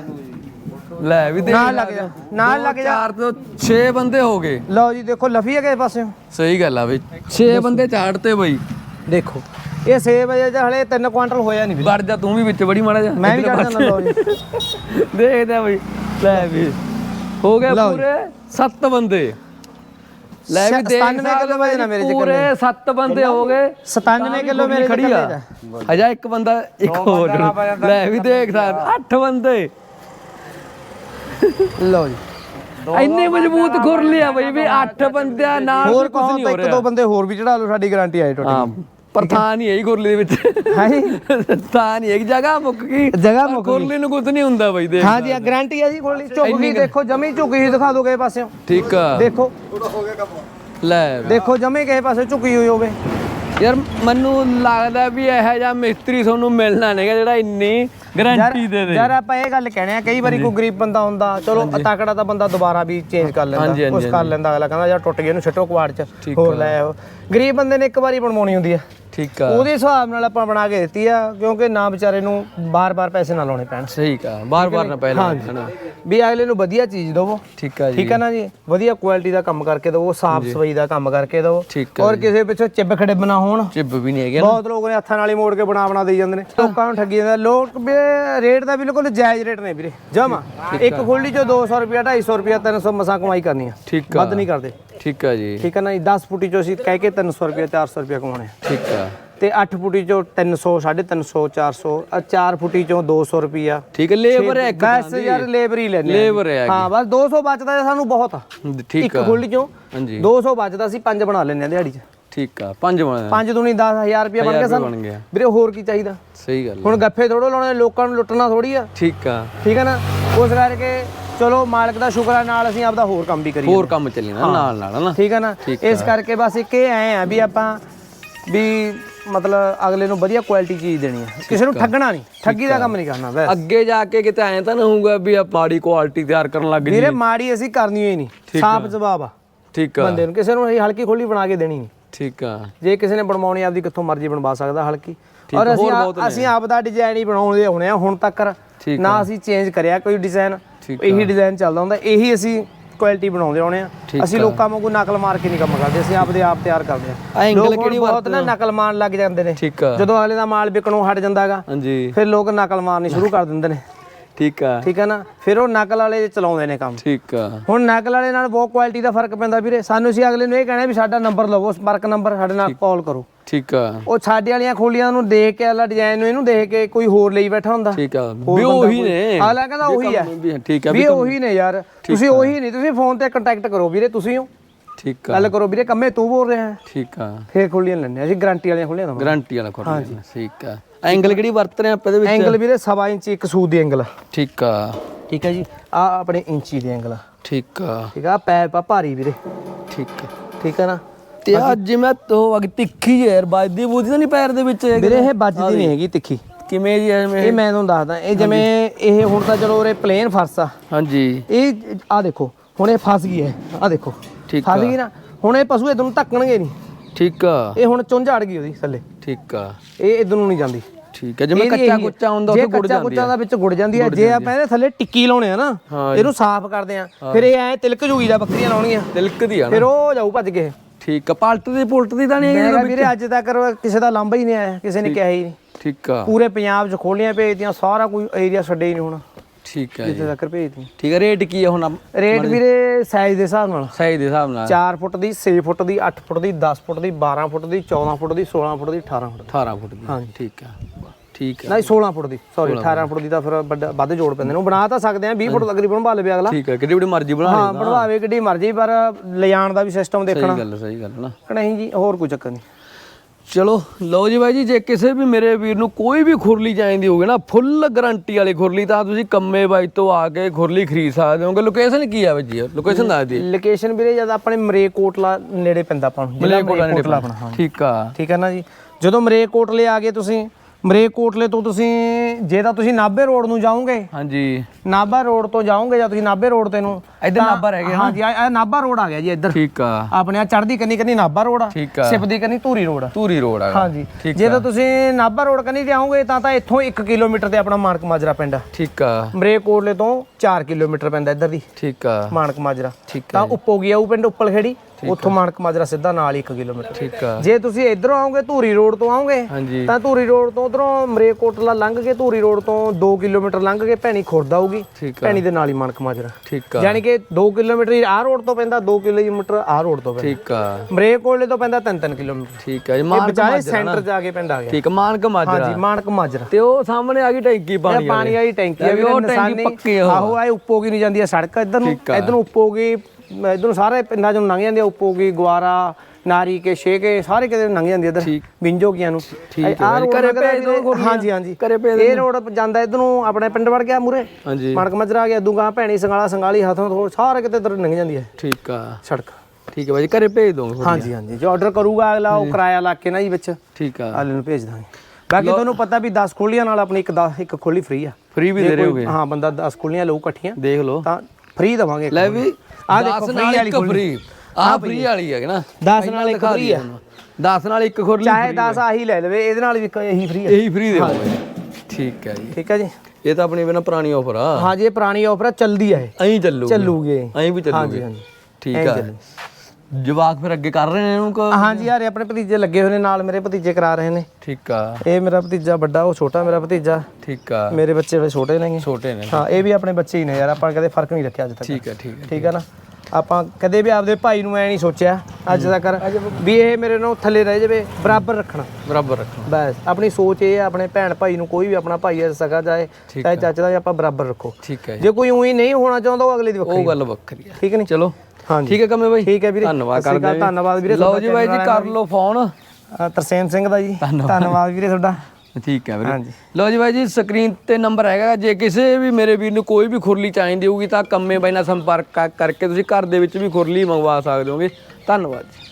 ਲੈ ਵੀ ਦੇ ਨਾਲ ਲੱਗ ਜਾ ਨਾਲ ਲੱਗ ਜਾ। 4 ਤੋਂ 6 ਬੰਦੇ ਹੋ ਗਏ। ਲਓ ਜੀ ਦੇਖੋ ਲਫੀ ਹੈ ਕਿਸੇ ਪਾਸਿਓਂ। ਸਹੀ ਗੱਲ ਆ ਬਈ। 6 ਬੰਦੇ ਝਾੜਤੇ ਬਈ। ਦੇਖੋ। ਇਹ 6 ਵਜੇ ਚ ਹਲੇ 3 ਕੁਆਂਟਲ ਹੋਇਆ ਨਹੀਂ ਵੀਰੇ। ਵੜ ਜਾ ਤੂੰ ਵੀ ਵਿੱਚ ਬੜੀ ਮਾੜਾ ਜਾ ਮੈਂ ਵੀ ਚੜ ਜਾਂਦਾ ਲਓ ਜੀ। ਦੇਖਦੇ ਬਈ। ਲੈ ਵੀ। ਹੋ ਗਏ ਜੀ। ਪੂਰੇ 7 ਬੰਦੇ। ਲੈ ਵੀ ਦੇਖ 97 ਕਿਲੋ ਵਜਨ ਆ ਮੇਰੇ ਚ ਪੂਰੇ 7 ਬੰਦੇ ਹੋ ਗਏ। 97 ਕਿਲੋ ਮੇਰੇ ਖੜੀ ਆ। ਹਜਾ ਇੱਕ ਬੰਦਾ ਇੱਕ ਹੋਰ ਲੈ ਵੀ ਦੇਖ ਸਕਦੇ। 8 ਬੰਦੇ। ਲਓ ਜੀ। ਇੰਨੇ ਮਜ਼ਬੂਤ ਖੁਰਲੀ ਆ ਬਈ ਵੀ 8 ਬੰਦਿਆਂ ਨਾਲ ਹੋਰ ਕੁਝ ਨਹੀਂ ਹੋ ਇੱਕ ਦੋ ਬੰਦੇ ਹੋਰ ਵੀ ਚੜਾ ਲਓ ਸਾਡੀ ਗਾਰੰਟੀ ਆਏ ਟੋਟਲ ਹਾਂ। ਪਰ ਥਾਂ ਨਹੀਂ ਹੈ ਖੁਰਲੀ ਦੇ ਵਿੱਚ। ਹਾਂਜੀ ਥਾਂ ਨਹੀਂ ਹੈ ਜਗ੍ਹਾ ਮੁੱਕ ਗਈ। ਜਗ੍ਹਾ ਮੁੱਕ ਗਈ। ਖੁਰਲੀ ਨੂੰ ਕੁਝ ਨਹੀਂ ਹੁੰਦਾ ਬਈ ਦੇਖ ਹਾਂਜੀ ਆ ਗਾਰੰਟੀ ਆ ਜੀ ਖੋਲੀ ਝੁਕ ਗਈ ਦੇਖੋ ਜਮੀ ਝੁਕੀ ਹੋਈ ਦਿਖਾ ਦੋਗੇ ਪਾਸਿਓਂ। ਠੀਕ ਆ। ਦੇਖੋ। ਲੈ। ਦੇਖੋ ਜਮੀ ਕਿਸੇ ਪਾਸੇ ਝੁਕੀ ਹੋਈ ਹੋਵੇ। ਯਾਰ ਮੈਨੂੰ ਲੱਗਦਾ ਵੀ ਇਹੋ ਜਿਹਾ ਮਿਸਤਰੀ ਤੁਹਾਨੂੰ ਮਿਲਣਾ ਨਹੀਂਗਾ ਜਿਹੜਾ ਇੰਨੀ ਗਾਰੰਟੀ ਦੇ ਦੇ। ਯਾਰ ਆਪਾਂ ਇਹ ਗੱਲ ਕਹਿੰਦੇ ਆ ਕਈ ਵਾਰੀ ਕੋਈ ਗਰੀਬ ਬੰਦਾ ਹੁੰਦਾ ਚਲੋ ਤਕੜਾ ਤਾਂ ਬੰਦਾ ਦੁਬਾਰਾ ਵੀ ਚੇਂਜ ਕਰ ਹਾਂਜੀ, ਲੈਂਦਾ ਹਾਂਜੀ, ਕੁਛ ਕਰ ਲੈਂਦਾ ਅਗਲਾ ਕਹਿੰਦਾ ਯਾਰ ਟੁੱਟ ਗਿਆ ਇਹਨੂੰ ਛੱਟੋ ਕੁਆੜ ਚ ਠੀਕ ਹੋਰ ਲੈ ਆਓ। ਗਰੀਬ ਬੰਦੇ ਨੇ ਇੱਕ ਵਾਰੀ ਬਣਵਾਉਣੀ ਹੁੰਦੀ ਆ। ਠੀਕ ਆ। ਉਹਦੇ ਹਿਸਾਬ ਨਾਲ ਆਪਾਂ ਬਣਾ ਕੇ ਦਿੱਤੀ ਆ ਕਿਉਂਕਿ ਨਾ ਵਿਚਾਰੇ ਨੂੰ ਬਾਰ-ਬਾਰ ਪੈਸੇ ਨਾ ਲਾਉਣੇ ਪੈਣ। ਸਹੀ ਆ ਬਾਰ ਬਾਰ ਨਾ ਪਹਿਲਾਂ ਹਨਾ ਵੀ ਅਗਲੇ ਨੂੰ ਵਧੀਆ ਚੀਜ਼ ਦਿਵੋ। ਠੀਕ ਆ ਜੀ। ਠੀਕ ਹੈ ਨਾ ਜੀ? ਵਧੀਆ ਕੁਆਲਿਟੀ ਦਾ ਕੰਮ ਕਰਕੇ ਦਿਵੋ ਸਾਫ਼ ਸਫ਼ਾਈ ਦਾ ਕੰਮ ਕਰਕੇ ਦਿਵੋ। ਠੀਕ ਆ ਔਰ ਕਿਸੇ ਪਿੱਛੋਂ ਚਿੱਬ ਖੜੇ ਬਣਾ ਹੋਣ। ਚਿੱਬ ਵੀ ਨਹੀਂ ਹੈਗੇ ਬਹੁਤ ਲੋਕ ਨੇ ਹੱਥਾਂ ਨਾਲ ਹੀ ਮੋੜ ਕੇ ਬਣਾ ਬਣਾ ਦੇਈ ਜਾਂਦੇ ਨੇ। ਲੋਕਾਂ ਨੂੰ ਠੱਗੀ ਜਾਂਦੇ। ਲੋਕ ਵੀ ਰੇਟ ਦਾ ਬਿਲਕੁਲ ਜਾਇਜ਼ ਰੇਟ ਨੇ ਵੀਰੇ। ਜਮਾ। ਇੱਕ ਖੁੱਲੀ ਚੋਂ 200 ਰੁਪਿਆ 250 ਰੁਪਿਆ 300 ਮਸਾਂ ਕਮਾਈ ਕਰਨੀ ਆ ਠੀਕ ਆ। ਵੱਧ ਨਹੀਂ ਕਰਦੇ। ਠੀਕ ਆ ਜੀ। ਠੀਕ ਹੈ ਨਾ ਜੀ? 10 ਫੁੱਟੀ ਚੋਂ ਅਸੀਂ ਕਹਿ ਕੇ 300 ਰੁਪਿਆ 400 ਰੁਪਿਆ ਕਮਾਉਣੇ ਆ। ਠੀਕ ਆ। ਤੇ 8 ਫੁੱਟੀ ਚੋਂ 300 350 400 ਆ 4 ਫੁੱਟੀ ਚੋਂ 200 ਰੁਪਿਆ ਠੀਕ ਹੈ ਲੇਬਰ ਹੈ ਇੱਕ ਬਸ ਯਾਰ ਲੇਬਰ ਹੀ ਲੈਣੇ ਲੇਬਰ ਹੈ ਹਾਂ ਬਸ 200 ਬਚਦਾ ਸਾਨੂੰ ਬਹੁਤ ਆ। ਠੀਕ ਇੱਕ ਆ। ਖੁੱਲੀ ਚੋਂ ਹਾਂਜੀ। 200 ਬਚਦਾ ਸੀ ਪੰਜ ਬਣਾ ਲੈਂਦੇ ਆ ਦਿਹਾੜੀ 'ਚ। ਠੀਕ ਆ ਪੰਜ ਬਣ ਪੰਜ ਦੂਣੀ 10000 ਰੁਪਿਆ ਬਣ ਗਿਆ ਸਾਨੂੰ। ਵੀਰੇ ਹੋਰ ਕੀ ਚਾਹੀਦਾ? ਸਹੀ ਗੱਲ ਆ। ਹੁਣ ਗੱਫੇ ਥੋੜੋ ਲਾਉਣੇ ਲੋਕਾਂ ਨੂੰ ਲੁੱਟਣਾ ਥੋੜੀ ਆ। ਠੀਕ ਆ। ਠੀਕ ਹੈ ਨਾ? ਉਸ ਕਰਕੇ ਚਲੋ ਮਾਲਕ ਦਾ ਸ਼ੁਕਰ ਨਾਲ ਅਸੀਂ ਆਪਦਾ ਹੋਰ ਕੰਮ ਵੀ ਕਰੀਏ। ਹੋਰ ਕੰਮ ਚੱਲੀ ਨਾ ਨਾਲ ਨਾਲ ਹਨਾ? ਠੀਕ ਹੈ ਨਾ? ਇਸ ਕਰਕੇ ਬਸ ਇੱਕ ਇਹ ਐ ਆ ਵੀ ਆਪਾਂ ਵੀ ਮਤਲਬ ਅਗਲੇ ਨੂੰ ਵਧੀਆ ਕੁਆਲਿਟੀ ਚੀਜ਼ ਦੇਣੀ ਹੈ। ਕਿਸੇ ਨੂੰ ਠੱਗਣਾ ਨਹੀਂ। ਠੱਗੀ ਦਾ ਕੰਮ ਨਹੀਂ ਕਰਨਾ ਬਸ। ਅੱਗੇ ਜਾ ਕੇ ਕਿਤੇ ਐਂ ਤਾਂ ਨਾ ਹੋਊਗਾ ਵੀ ਆ ਮਾੜੀ ਕੁਆਲਿਟੀ ਤਿਆਰ ਕਰਨ ਲੱਗ ਜੀ ਵੀਰੇ ਮਾੜੀ ਅਸੀਂ ਕਰਨੀ ਹੋਈ ਨਹੀਂ। ਸਾਫ਼ ਜਵਾਬ ਆ। ਠੀਕ ਆ। ਬੰਦੇ ਨੂੰ ਕਿਸੇ ਨੂੰ ਅਸੀਂ ਹਲਕੀ ਖੋਲੀ ਬਣਾ ਕੇ ਦੇਣੀ ਨਹੀਂ। ਠੀਕ ਆ। ਜੇ ਕਿਸੇ ਨੇ ਬਣਵਾਉਣੀ ਆਪਦੀ ਕਿੱਥੋਂ ਮਰਜ਼ੀ ਬਣਵਾ ਸਕਦਾ ਹਲਕੀ। ਔਰ ਅਸੀਂ ਅਸੀਂ ਆਪ ਦਾ ਡਿਜ਼ਾਈਨ ਹੀ ਬਣਾਉਂਦੇ ਹੋਣੇ ਆ ਹੁਣ ਤੱਕ। ਨਾ ਅਸੀਂ ਚੇਂਜ ਕਰਿਆ ਕੋਈ ਡਿਜ਼ਾਈਨ ਇਹੀ ਡਿਜ਼ਾਈਨ ਚੱਲਦਾ ਹੁੰਦਾ ਇਹੀ ਅਸੀਂ ਕੁਆਲਿਟੀ ਬਣਾਉਂਦੇ ਹੋਣੇ ਆ। ਅਸੀਂ ਲੋਕਾਂ ਵਾਂਗੂ ਨਕਲ ਮਾਰ ਕੇ ਨਹੀਂ ਕੰਮ ਕਰਦੇ ਅਸੀਂ ਆਪਦੇ ਆਪ ਤਿਆਰ ਕਰਦੇ ਆ। ਲੋਕ ਹੁਣ ਕਿਹੜੀ ਬਹੁਤ ਨਾ ਨਕਲ ਮਾਰਨ ਲੱਗ ਜਾਂਦੇ ਨੇ। ਠੀਕ ਆ। ਜਦੋਂ ਅਗਲੇ ਦਾ ਮਾਲ ਵਿਕਣੋਂ ਹਟ ਜਾਂਦਾਗਾ ਹਾਂਜੀ। ਫਿਰ ਲੋਕ ਨਕਲ ਮਾਰਨੀ ਸ਼ੁਰੂ ਕਰ ਦਿੰਦੇ ਨੇ। ਠੀਕ ਆ। ਠੀਕ ਹੈ ਨਾ? ਫਿਰ ਉਹ ਨਕਲ ਵਾਲੇ ਚਲਾਉਂਦੇ ਨੇ ਕੰਮ। ਠੀਕ ਆ। ਹੁਣ ਨਕਲ ਵਾਲੇ ਨਾਲ ਬਹੁਤ ਕੁਆਲਿਟੀ ਦਾ ਫ਼ਰਕ ਪੈਂਦਾ ਵੀਰੇ। ਸਾਨੂੰ ਅਸੀਂ ਅਗਲੇ ਨੂੰ ਇਹ ਕਹਿਣਾ ਵੀ ਸਾਡਾ ਨੰਬਰ ਲਵੋ ਸੰਪਰਕ ਨੰਬਰ ਸਾਡੇ ਨਾਲ ਕਾਲ ਕਰੋ। ਠੀਕ ਆ। ਉਹ ਸਾਡੇ ਵਾਲੀਆਂ ਖੋਲੀਆਂ ਨੂੰ ਦੇਖ ਕੇ ਅਗਲਾ ਡਿਜ਼ਾਈਨ ਨੂੰ ਇਹਨੂੰ ਦੇਖ ਕੇ ਕੋਈ ਹੋਰ ਲਈ ਬੈਠਾ ਹੁੰਦਾ। ਠੀਕ ਆ। ਵੀ ਉਹੀ ਨੇ। ਅਗਲਾ ਕਹਿੰਦਾ ਉਹੀ ਵੀ ਠੀਕ ਆ ਵੀ ਉਹੀ ਨੇ ਯਾਰ। ਤੁਸੀਂ ਉਹੀ ਨਹੀਂ ਤੁਸੀਂ ਫੋਨ ਤੇ ਕੰਟੈਕਟ ਕਰੋ ਵੀਰੇ ਤੁਸੀਂ ਹੋ ਠੀਕ ਆ। ਗੱਲ ਕਰੋ ਵੀਰੇ ਕੰਮੇ ਤੂੰ ਬੋਲ ਰਿਹਾ ਠੀਕ ਆ। ਫੇਰ ਖੋਲੀਆਂ ਲੈਣੇ ਅਸੀਂ ਗਾਰੰਟੀ ਵਾਲੀਆਂ ਖੋਲੀਆਂ ਦਵਾਂਗੇ ਗਾਰੰਟੀ ਵਾਲਾ ਖੋਲ ਠੀਕ ਆ। ਐਂਗਲ ਕਿਹੜੀ ਵਰਤ ਰਹੇ ਆਪਾਂ ਇਹਦੇ ਵਿੱਚ? ਐਂਗਲ ਵੀਰੇ ਸਵਾ ਇੰਚ ਇੱਕ ਸੂਦ ਦੀ ਐਂਗਲ ਠੀਕ ਆ। ਠੀਕ ਹੈ ਜੀ। ਆ ਆਪਣੇ ਇੰਚੀ ਦੇ ਐਂਗਲ ਠੀਕ ਆ। ਠੀਕ ਆ ਪੈਪ ਆ ਭਾਰੀ ਵੀਰੇ। ਠੀਕ ਆ। ਠੀਕ ਹੈ ਨਾ? ਤੇ ਅੱਜ ਮੈਂ ਤੋ ਅਗ ਤਿੱਖੀ ਯਾਰ ਵੱਜਦੀ ਬੂਦੀ ਤਾਂ ਨਹੀਂ ਪੈਰ ਦੇ ਵਿੱਚ? ਵੀਰੇ ਇਹ ਵੱਜਦੀ ਨਹੀਂ ਹੈਗੀ ਤਿੱਖੀ। ਕਿਵੇਂ ਜੀ ਐਵੇਂ? ਇਹ ਮੈਂ ਤੁਹਾਨੂੰ ਦੱਸਦਾ ਇਹ ਜਿਵੇਂ ਇਹ ਹੁਣ ਤਾਂ ਚਲੋ ਉਰੇ ਪਲੇਨ ਫਰਸ ਆ। ਹਾਂਜੀ। ਇਹ ਆ ਦੇਖੋ ਹੁਣ ਇਹ ਫਸ ਗਈ ਹੈ। ਆ ਦੇਖੋ ਠੀਕ ਫਸ ਗਈ ਨਾ? ਹੁਣ ਇਹ ਪਸ਼ੂ ਨੂੰ ਧੱਕਣਗੇ ਨਹੀਂ। ਠੀਕ ਆ। ਇਹ ਹੁਣ ਚੁੰਝ ਅੜ ਗਈ ਉਹਦੀ ਥੱਲੇ। ਠੀਕ ਆ। ਇਹ ਇਧਰ ਨੂੰ ਨਹੀਂ ਜਾਂਦੀ। ਠੀਕ ਆ ਜਿਵੇਂ ਕੱਚਾ ਹੈ। ਕੁੱਚਾ ਹੁੰਦਾ ਉੱਥੇ ਗੁੜ ਕੱਚਾ ਜਾਂਦੀ ਕੁੱਚਾ ਆ। ਦਾ ਵਿੱਚ ਗੁੜ ਜਾਂਦੀ ਹੈ ਜੇ ਆਪਾਂ ਇਹਦੇ ਥੱਲੇ ਟਿੱਕੀ ਲਾਉਣੇ ਆ ਨਾ ਹਾਂ ਇਹਨੂੰ ਸਾਫ਼ ਕਰਦੇ ਆ। ਫਿਰ ਇਹ ਐ ਤਿਲਕ ਜੂਗੀ ਦਾ ਬੱਕਰੀਆਂ ਲਾਉਣਗੀਆਂ ਤਿਲਕਦੀ ਆ ਨਾ। ਫਿਰ ਉਹ ਜਾਊ ਭੱਜ ਕੇ। ਠੀਕ ਆ ਪਲਟਦੀ ਪੁਲਟਦੀ ਤਾਂ ਨਹੀਂ ਹੈਗੀ ਵੀਰੇ ਅੱਜ ਤੱਕ ਕਿਸੇ ਦਾ ਲਾਂਭਾ ਹੀ ਨਹੀਂ ਆਇਆ ਕਿਸੇ ਨੇ ਕਿਹਾ ਹੀ ਨਹੀਂ। ਠੀਕ ਆ। ਪੂਰੇ ਪੰਜਾਬ 'ਚ ਖੋਲੀਆਂ ਭੇਜਦੀਆਂ ਸਾਰਾ ਕੋਈ ਏਰੀਆ ਛੱਡੇ ਹੀ ਨਹੀਂ ਹੁਣ। ਠੀਕ ਆ ਜੀ। ਜਿੱਥੇ ਤੱਕ ਭੇਜਦੀਆਂ ਠੀਕ ਆ ਰੇਟ ਕੀ ਆ ਹੁਣ ਰੇਟ ਵੀਰੇ ਸਾਈਜ਼ ਦੇ ਹਿਸਾਬ ਨਾਲ। ਸਹੀ ਦੇ ਹਿਸਾਬ ਨਾਲ। 4 ਫੁੱਟ ਦੀ 6 ਫੁੱਟ ਦੀ 8 ਫੁੱਟ ਦੀ 10 ਫੁੱਟ ਦੀ 12 ਫੁੱਟ ਦੀ 14 ਫੁੱਟ ਦੀ 16 ਫੁੱਟ ਦੀ 18 ਫੁੱਟ ਦੀ। 18 ਫੁੱਟ ਦੀ। ਠੀਕ ਆ। ਠੀਕ ਆ ਨਹੀਂ 16 ਫੁੱਟ ਦੀ ਸੌਰੀ 18 ਫੁੱਟ। ਦੀ ਤਾਂ ਫਿਰ ਵੱਡਾ- ਵੱਧ ਜੋੜ ਪੈਂਦੇ ਨੇ। ਉਹ ਬਣਾ ਤਾਂ ਸਕਦੇ ਆ 20 ਫੁੱਟ ਤੱਕ ਬਣਵਾ ਲਵੇ ਅਗਲਾ। ਠੀਕ ਆ ਕਿੱਡੀ ਬੜੀ ਮਰਜ਼ੀ ਬਣਾ ਹਾਂ ਬਣਵਾਵੇ ਕਿੱਡੀ ਮਰਜ਼ੀ ਪਰ ਲਿਜਾਣ ਦਾ ਵੀ ਸਿਸਟਮ ਦੇਖਣਾ। ਸਹੀ ਗੱਲ ਸਹੀ ਗੱਲ ਨਾ। ਨਹੀਂ ਜੀ ਹੋਰ ਕੋਈ ਚੱਕਰ ਨਹੀਂ। ਚਲੋ ਲਓ ਜੀ ਬਾਈ ਜੀ ਜੇ ਕਿਸੇ ਵੀ ਮੇਰੇ ਵੀਰ ਨੂੰ ਕੋਈ ਵੀ ਖੁਰਲੀ ਚਾਹੀਦੀ ਹੋਵੇ ਨਾ ਫੁੱਲ ਗਾਰੰਟੀ ਵਾਲੀ ਖੁਰਲੀ ਤਾਂ ਤੁਸੀਂ ਕੰਮੇ ਬਾਈ ਤੋਂ ਆ ਕੇ ਖੁਰਲੀ ਖਰੀਦ ਸਕਦੇ ਹੋਗੇ। ਲੋਕੇਸ਼ਨ ਕੀ ਆ ਬਾਈ ਜੀ ਲੋਕੇਸ਼ਨ ਦੱਸ ਦੀ ਲੋਕੇਸ਼ਨ ਵੀਰੇ ਜਦ ਆਪਣੇ ਮਰੇ ਕੋਟਲਾ ਨੇੜੇ ਪੈਂਦਾ ਆਪਾਂ ਨੂੰ। ਜ਼ਿਲ੍ਹਾ ਮਲੇਰਕੋਟਲਾ ਆਪਣਾ ਹਾਂ। ਠੀਕ ਆ। ਠੀਕ ਹੈ ਨਾ ਜੀ? ਜਦੋਂ ਮਰੇ ਕੋਟਲੇ ਆ ਗਏ ਤੁਸੀਂ ਮਰੇ ਕੋਟਲੇ ਤੋਂ ਤੁਸੀਂ ਜੇ ਤਾਂ ਤੁਸੀਂ ਨਾਭੇ ਰੋਡ ਨੂੰ ਜਾਓਗੇ ਹਾਂਜੀ। ਨਾਭਾ ਰੋਡ ਤੋਂ ਜਾਓਗੇ ਜਾਂ ਤੁਸੀਂ ਨਾਭੇ ਰੋਡ ਤੇ ਨੂੰ ਇੱਧਰ ਨਾਭਾ ਰਹਿ ਗਿਆ ਹਾਂਜੀ ਆ ਨਾਭਾ ਰੋਡ ਆ ਗਿਆ ਜੀ ਇੱਧਰ। ਠੀਕ ਆ। ਆਪਣੇ ਆ ਚੜ੍ਹਦੀ ਕੰਨੀ ਕੰਨੀ ਨਾਭਾ ਰੋਡ ਆ ਠੀਕ ਆ। ਸਿਪ ਦੀ ਕੰਨੀ ਧੂਰੀ ਰੋਡ ਆ। ਧੂਰੀ ਰੋਡ ਆ। ਹਾਂਜੀ। ਜੇ ਤਾਂ ਤੁਸੀਂ ਨਾਭਾ ਰੋਡ ਕੰਨੀ ਤੇ ਆਓਗੇ ਤਾਂ ਤਾਂ ਇੱਥੋਂ 1 ਕਿਲੋਮੀਟਰ ਤੇ ਆਪਣਾ ਮਾਨਕ ਮਾਜਰਾ ਪਿੰਡ ਆ। ਠੀਕ ਆ। ਮਰੇ ਕੋਟਲੇ ਤੋਂ 4 ਕਿਲੋਮੀਟਰ ਪੈਂਦਾ ਇੱਧਰ ਦੀ। ਠੀਕ ਆ। ਮਾਨਕ ਮਾਜਰਾ। ਠੀਕ ਤਾਂ ਉੱਪੋ ਗਿਆ ਉਹ ਪਿੰਡ? ਉੱਪਲ ਖੇੜੀ ਉੱਥੋਂ ਮਾਨਕ ਮਾਜਰਾ ਸਿੱਧਾ ਨਾਲ ਹੀ 1 ਕਿਲੋਮੀਟਰ। ਠੀਕ ਆ। ਜੇ ਤੁਸੀਂ ਇਧਰੋਂ ਆਓਗੇ ਧੂਰੀ ਰੋਡ ਤੋਂ ਆਓਗੇ ਤਾਂ ਧੂਰੀ ਰੋਡ ਤੋਂ ਉਧਰੋਂ ਮਰੇਕੋਟਲਾ ਲੰਘ ਕੇ ਧੂਰੀ ਰੋਡ ਤੋਂ 2 ਕਿਲੋਮੀਟਰ ਲੰਘ ਕੇ ਭੈਣੀ ਖੁਰਦ ਆਊਗੀ ਆ। ਭੈਣੀ ਦੇ ਨਾਲ ਹੀ ਮਾਨਕ ਮਾਜਰਾ। ਠੀਕ ਆ। ਯਾਨੀ ਕਿ 2 ਕਿਲੋਮੀਟਰ ਆਹ ਰੋਡ ਤੋਂ ਪੈਂਦਾ 2 ਕਿਲੋਮੀਟਰ ਆਹ ਰੋਡ ਤੋਂ ਪੈਂਦਾ। ਠੀਕ ਆ। ਮਰੇਕੋਟਲੇ ਤੋਂ ਪੈਂਦਾ 3-3 ਕਿਲੋਮੀਟਰ। ਠੀਕ ਆ ਜੀ ਮਾਨਕ ਮਾਜਰਾ ਸੈਂਟਰ ਜਾ ਕੇ ਪਿੰਡ ਆ ਗਿਆ। ਠੀਕ ਆ, ਮਾਨਕ ਮਾਜਰਾ। ਹਾਂਜੀ ਮਾਨਕ ਮਾਜਰਾ। ਤੇ ਉਹ ਸਾਹਮਣੇ ਆ ਗਈ ਟੈਂਕੀ ਪਾਣੀ ਇਹ ਪਾਣੀ ਵਾਲੀ ਟੈਂਕੀ ਆ ਵੀ ਉਹ ਟੈਂਕੀ ਪੱਕੀ ਆ। ਆਹੋ ਆਏ ਉੱਪੋ ਕੀ ਨਹੀਂ ਜਾਂਦੀ ਆ ਸੜਕ ਇੱਧਰ ਨੂੰ ਆ। ਇੱਧਰ ਨੂੰ ਉੱਪੋ ਕੀ ਇੱਧਰ ਸਾਰੇ ਪਿੰਡਾਂ ਚੋਂ ਲੰਘ ਜਾਂਦੀ ਆ ਉੱਪੋ ਕੀ ਗਵਾਰਾ ਨਾਰੀ ਕੇ ਛੇਕੇ ਸਾਰੇ ਕਿਤੇ ਲੰਘ ਜਾਂਦੀ ਇੱਧਰ ਠੀਕ। ਬਿੰਜੋ ਕੀਆਂ ਨੂੰ। ਠੀਕ ਹੈ। ਰੋਡ ਘਰੇ ਭੇਜ ਦਿਓ ਵੀਰੇ। ਗੁਰਲੀਆਂ। ਹਾਂਜੀ ਹਾਂਜੀ। ਘਰੇ ਭੇਜ ਇਹ ਰੋਡ ਜਾਂਦਾ ਇੱਧਰ ਨੂੰ ਆਪਣੇ ਪਿੰਡ ਵੜ ਗਿਆ ਮੂਰੇ ਹਾਂਜੀ। ਮਣਕ ਮਜਰਾ ਆ ਗਿਆ ਦੂਗਾ ਭੈਣੀ ਸੰਗਾਲਾ ਸੰਗਾਲੀ ਹੱਥੋਂ ਤੋਂ ਸਾਰੇ ਕਿਤੇ ਇੱਧਰ ਲੰਘ ਜਾਂਦੀ ਹੈ। ਠੀਕ ਆ। ਸੜਕ। ਠੀਕ ਹੈ ਬਾਈ ਘਰੇ ਭੇਜ ਦੋਗੇ ਹਾਂਜੀ ਹਾਂਜੀ। ਜੋ ਆਰਡਰ ਕਰੂਗਾ ਅਗਲਾ ਉਹ ਕਿਰਾਇਆ ਲਾ ਕੇ ਨਾ ਜੀ ਵਿੱਚ। ਠੀਕ ਆ। ਆਲੇ ਨੂੰ ਭੇਜ ਦਾਂਗੇ। ਬਾਕੀ ਤੁਹਾਨੂੰ ਪਤਾ ਵੀ 10 ਖੋਲੀਆਂ ਨਾਲ ਆਪਣੀ ਇੱਕ 10 ਇੱਕ ਖੋਲੀ ਫ੍ਰੀ ਆ। ਫ੍ਰੀ ਵੀ ਦੇ ਰਹੇ ਹੋਗੇ। ਹਾਂ ਬੰਦਾ 10 ਖੋਲੀਆਂ ਲਊ ਇਕੱਠੀਆਂ। ਦੇਖ ਲਓ। ਤਾਂ ਫ੍ਰੀ ਦਵਾਂਗੇ ਲੈ ਵੀ 10 ਦੇਖੋ free ਵਾਲੀ ਫ੍ਰੀ। ਆਹ ਫ੍ਰੀ ਵਾਲੀ ਹੈ ਨਾ। 10 ਨਾਲ ਇੱਕ ਫ੍ਰੀ ਆ। 10 ਨਾਲ ਇੱਕ ਖੁਰਲੀ ਚਾਹੇ 10 ਆਹੀ ਲੈ ਲਵੇ ਇਹਦੇ ਨਾਲ ਵੀ ਇਹੀ ਫ੍ਰੀ ਆ। ਇਹੀ ਫ੍ਰੀ ਦੇਵਾਂਗੇ ਠੀਕ ਹੈ ਜੀ। ਠੀਕ ਹੈ ਜੀ। ਇਹ ਤਾਂ ਆਪਣੀ ਬਿਨਾ ਪੁਰਾਣੀ ਆਫਰ ਆ। ਹਾਂ ਜੀ ਇਹ ਪੁਰਾਣੀ ਆਫਰ ਆ ਚੱਲਦੀ ਆ ਇਹ। ਐਂ ਚੱਲੂਗੀ। ਚੱਲੂਗੀ। ਐਂ ਵੀ ਚੱਲੂਗੀ। ਹਾਂਜੀ, ਹਾਂਜੀ। ਠੀਕ ਆ। ਜਵਾਕ ਫਿਰ ਅੱਗੇ ਕਰ ਰਹੇ ਨੇ ਇਹਨੂੰ ਕਿ ਹਾਂ ਜੀ ਯਾਰ ਇਹ ਆਪਣੇ ਭਤੀਜੇ ਲੱਗੇ ਹੋਏ ਨੇ ਨਾਲ ਮੇਰੇ ਭਤੀਜੇ ਕਰਾ ਰਹੇ ਨੇ। ਠੀਕ ਆ। ਇਹ ਮੇਰਾ ਭਤੀਜਾ ਵੱਡਾ ਉਹ ਛੋਟਾ ਮੇਰਾ ਭਤੀਜਾ। ਠੀਕ ਆ। ਮੇਰੇ ਬੱਚੇ ਵੀ ਛੋਟੇ ਨੇਗੇ। ਛੋਟੇ ਨੇ। ਹਾਂ ਇਹ ਵੀ ਆਪਣੇ ਬੱਚੇ ਹੀ ਨੇ ਯਾਰ ਆਪਾਂ ਕਦੇ ਫ਼ਰਕ ਨਹੀਂ ਰੱਖਿਆ ਅੱਜ ਤੱਕ। ਠੀਕ ਆ ਠੀਕ ਆ ਠੀਕ ਹੈ ਨਾ? ਆਪਾਂ ਕਦੇ ਵੀ ਆਪਦੇ ਭਾਈ ਨੂੰ ਐ ਨਹੀਂ ਸੋਚਿਆ ਅੱਜ ਤੱਕ ਵੀ ਇਹ ਮੇਰੇ ਨਾਲ ਥੱਲੇ ਰਹਿ ਜਾਵੇ ਬਰਾਬਰ ਰੱਖਣਾ। ਬਰਾਬਰ ਰੱਖਣਾ। ਬਸ ਆਪਣੀ ਸੋਚ ਇਹ ਆ ਆਪਣੇ ਭੈਣ ਭਾਈ ਨੂੰ ਕੋਈ ਵੀ ਆਪਣਾ ਭਾਈ ਐ ਸਕਾ ਜਾਏ ਚਾਹੇ ਚਾਚਾ ਦਾ ਆਪਾਂ ਬਰਾਬਰ ਰੱਖੋ। ਠੀਕ ਹੈ ਜੀ। ਜੇ ਕੋਈ ਉਹੀ ਨਹੀਂ ਹੋਣਾ ਚਾਹੁੰਦਾ ਉਹ ਅਗਲੇ ਦੀ ਵੱਖਰੀ ਉਹ ਗੱਲ ਵੱਖਰੀ ਆ। ਠੀਕ ਨਹੀਂ? ਚਲੋ। ਹਾਂਜੀ। ਠੀਕ ਹੈ ਕਮੇ ਬਾਈ? ਠੀਕ ਹੈ ਵੀਰੇ। ਧੰਨਵਾਦ ਕਰਦੇ ਅਕਾਲ, ਧੰਨਵਾਦ ਵੀਰੇ ਲਓ ਜੀ ਬਾਈ ਜੀ ਕਰ ਲਓ ਫੋਨ। ਤਰਸੇਮ ਸਿੰਘ ਦਾ ਜੀ। ਧੰਨਵਾਦ। ਵੀਰੇ ਤੁਹਾਡਾ। ਠੀਕ ਹੈ ਵੀਰੇ। ਲਓ ਜੀ ਬਾਈ ਜੀ ਸਕਰੀਨ ਤੇ ਨੰਬਰ ਹੈਗਾ। ਜੇ ਕਿਸੇ ਵੀ ਮੇਰੇ ਵੀਰ ਨੂੰ ਕੋਈ ਵੀ ਖੁਰਲੀ ਚਾਹੀਦੀ ਹੋਊਗੀ ਤਾਂ ਕੰਮੇ ਬਾਈ ਨਾਲ ਸੰਪਰਕ ਕਰ- ਕਰਕੇ ਤੁਸੀਂ ਘਰ ਦੇ ਵਿੱਚ ਵੀ ਖੁਰਲੀ ਮੰਗਵਾ ਸਕਦੇ ਹੋਗੇ। ਧੰਨਵਾਦ ਜੀ।